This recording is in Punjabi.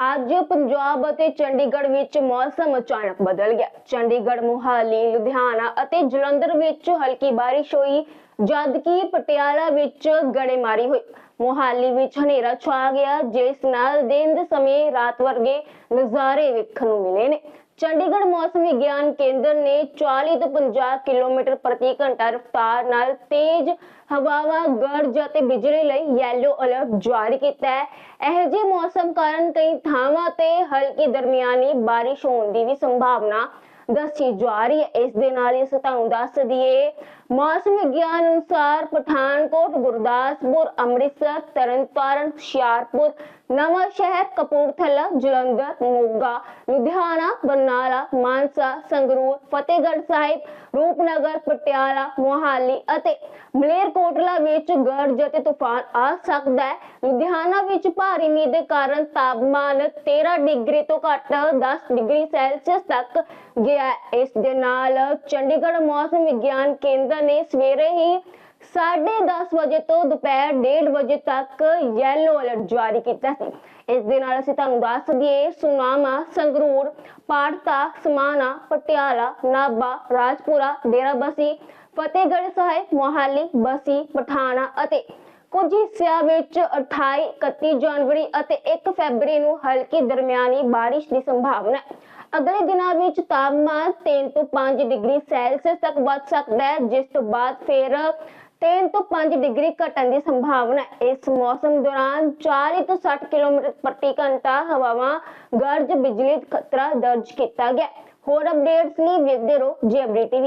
ਅੱਜ ਪੰਜਾਬ ਅਤੇ ਚੰਡੀਗੜ੍ਹ ਵਿੱਚ ਮੌਸਮ ਅਚਾਨਕ ਬਦਲ ਗਿਆ। ਚੰਡੀਗੜ੍ਹ, ਮੁਹਾਲੀ, ਲੁਧਿਆਣਾ ਅਤੇ ਜਲੰਧਰ ਵਿੱਚ ਹਲਕੀ ਬਾਰਿਸ਼ ਹੋਈ। ਜਦਕਿ ਪਟਿਆਲਾ ਵਿੱਚ ਗੜੇਮਾਰੀ ਹੋਈ। ਮੁਹਾਲੀ ਵਿੱਚ ਹਨੇਰਾ ਛਾ ਗਿਆ, ਜਿਸ ਨਾਲ ਦਿਨ ਦੇ ਸਮੇਂ ਰਾਤ ਵਰਗੇ ਨਜ਼ਾਰੇ ਵੇਖਣ ਨੂੰ ਮਿਲੇ ਨੇ। ਚੰਡੀਗੜ੍ਹ ਮੌਸਮ ਵਿਗਿਆਨ ਕੇਂਦਰ ਨੇ 40 ਤੋਂ 50 ਕਿਲੋਮੀਟਰ ਪ੍ਰਤੀ ਘੰਟਾ ਰਫ਼ਤਾਰ ਨਾਲ ਤੇਜ਼ ਹਵਾਵਾਂ, ਗਰਜ ਅਤੇ ਬਿਜਲੀ ਲਈ ਯੈਲੋ ਅਲਰਟ ਜਾਰੀ ਕੀਤਾ ਹੈ। ਇਹੋ ਜਿਹੇ ਮੌਸਮ ਕਾਰਨ ਕਈ ਥਾਵਾਂ ਤੇ ਹਲਕੀ ਦਰਮਿਆਨੀ ਬਾਰਿਸ਼ ਹੋਣ ਦੀ ਵੀ ਸੰਭਾਵਨਾ ਦੱਸੀ ਜਾ ਰਹੀ ਹੈ। ਇਸ ਦੇ ਨਾਲ ਹੀ ਤੁਹਾਨੂੰ ਦੱਸ ਦਈਏ, ਮੌਸਮ ਵਿਗਿਆਨ ਅਨੁਸਾਰ ਪਠਾਨਕੋਟ, ਗੁਰਦਾਸਪੁਰ, ਅੰਮ੍ਰਿਤਸਰ, ਤਰਨਤਾਰਨ, ਹੁਸ਼ਿਆਰਪੁਰ, ਨਵਾਂ ਸ਼ਹਿਰ, ਕਪੂਰਥਲਾ, ਜਲੰਧਰ, ਮੋਗਾ, ਲੁਧਿਆਣਾ, ਬਰਨਾਲਾ, ਮਾਨਸਾ, ਸੰਗਰੂਰ, ਫਤਿਹਗੜ੍ਹ ਸਾਹਿਬ, ਰੂਪਨਗਰ, ਪਟਿਆਲਾ, ਮੋਹਾਲੀ ਅਤੇ ਮਲੇਰਕੋਟਲਾ ਵਿੱਚ ਗਰਜ ਅਤੇ ਤੂਫਾਨ ਆ ਸਕਦਾ ਹੈ। ਲੁਧਿਆਣਾ ਵਿੱਚ ਭਾਰੀ ਮੀਂਹ ਦੇ ਕਾਰਨ ਤਾਪਮਾਨ 13 ਡਿਗਰੀ ਤੋਂ ਘੱਟ 10 ਡਿਗਰੀ ਸੈਲਸੀਅਸ ਤੱਕ ਗਿਆ ਹੈ। ਇਸ ਦੇ ਨਾਲ ਚੰਡੀਗੜ੍ਹ ਮੌਸਮ ਵਿਗਿਆਨ ਕੇਂਦਰ ਨੇ ਸਵੇਰੇ ਹੀ 10:30 ਵਜੇ ਤੋਂ ਦੁਪਹਿਰ 1:30 ਵਜੇ ਤੱਕ ਯੈਲੋ ਅਲਰਟ ਜਾਰੀ ਕੀਤਾ ਸੀ ਇਸ ਦੇ ਨਾਲ ਅਸੀਂ ਤੁਹਾਨੂੰ ਦੱਸ ਦਈਏ, ਸੁਨਾਮਾ, ਸੰਗਰੂਰ, ਪਾੜਤਾ, ਸਮਾਣਾ, ਪਟਿਆਲਾ, ਨਾਭਾ, ਰਾਜਪੁਰਾ ਡੇਰਾਬੱਸੀ ਫਤਿਹਗੜ੍ਹ ਸਾਹਿਬ, ਮੋਹਾਲੀ, ਬਸੀ, ਪਠਾਣਾ ਅਤੇ ਕੁਝ ਹਿੱਸਿਆਂ ਵਿੱਚ 28 31 ਜਨਵਰੀ ਅਤੇ 1 ਫੈਬਰੀ ਨੂੰ ਹਲਕੀ ਦਰਮਿਆਨੀ ਬਾਰਿਸ਼ ਦੀ ਸੰਭਾਵਨਾ ਹੈ। ਅਗਲੇ ਦਿਨਾਂ ਵਿੱਚ ਤਾਪਮਾਨ 3 ਤੋਂ 5 ਡਿਗਰੀ ਸੈਲਸੀਅਸ ਤੱਕ ਵੱਧ ਸਕਦਾ ਹੈ, ਜਿਸ ਤੋਂ ਬਾਅਦ ਫਿਰ 3 ਤੋਂ 5 ਡਿਗਰੀ ਘਟਣ ਦੀ ਸੰਭਾਵਨਾ ਇਸ ਮੌਸਮ ਦੌਰਾਨ 40 ਤੋਂ 60 ਕਿਲੋਮੀਟਰ ਪ੍ਰਤੀ ਘੰਟਾ ਹਵਾਵਾਂ ਗਰਜ ਬਿਜਲੀ ਖਤਰਾ ਦਰਜ ਕੀਤਾ ਗਿਆ ਹੋਰ ਅਪਡੇਟਸ ਲਈ ਵੇਖਦੇ ਰਹੋ ਜੀਐਬਡੀ ਟੀਵੀ।